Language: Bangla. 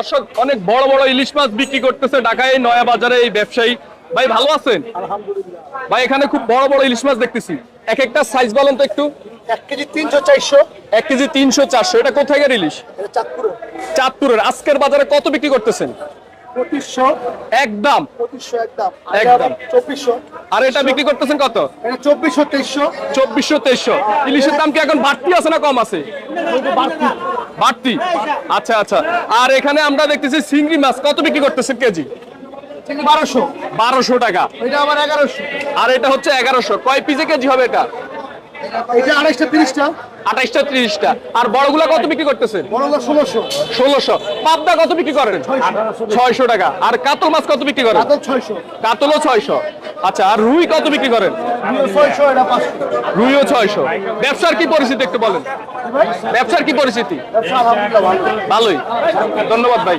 দর্শক অনেক বড় বড় ইলিশ মাছ বিক্রি করতেছে ঢাকায় নয়া বাজারে এই ব্যবসায়ী। ভাই ভালো আছেন? ভাই এখানে খুব বড় বড় ইলিশ মাছ দেখতেছি। এক একটা সাইজ বলেন তো একটু। এক কেজি তিনশো চারশো। এক কেজি তিনশো চারশো। এটা কোথায় ইলিশ? চাঁদপুরের। আজকের বাজারে কত বিক্রি করতেছেন? একদম। একদম। আর এটা বিক্রি করতেছেন কত? চব্বিশশো তেইশশো। চব্বিশশো তেইশশো। ইলিশের দাম কি এখন বাড়তি আছে না কম আছে? বাড়তি? আচ্ছা আচ্ছা। আর এখানে আমরা দেখতেছি চিংড়ি মাছ। কত বিক্রি করতেছেন কেজি? বারোশো। বারোশো টাকা। এটা আবার এগারোশো। আর এটা হচ্ছে এগারোশো। কয় পিসে কেজি হবে এটা? এটা আড়াইশটা তিরিশটা। আঠাইশটা ত্রিশটা। আর বড়গুলা কত বিক্রি করতেছেন? ষোলোশো। ষোলোশো। পাবদা কত বিক্রি করেন? ছয়শো। টাকা। আর কাতল মাছ কত বিক্রি করেন? ছয়শো। কাতলও ছয়শো। আচ্ছা আর রুই কত বিক্রি করেন? রুইও ছয়শো। ব্যবসার কি পরিস্থিতি একটু বলেন? ব্যবসার কি পরিস্থিতি? ভালোই। ধন্যবাদ ভাই।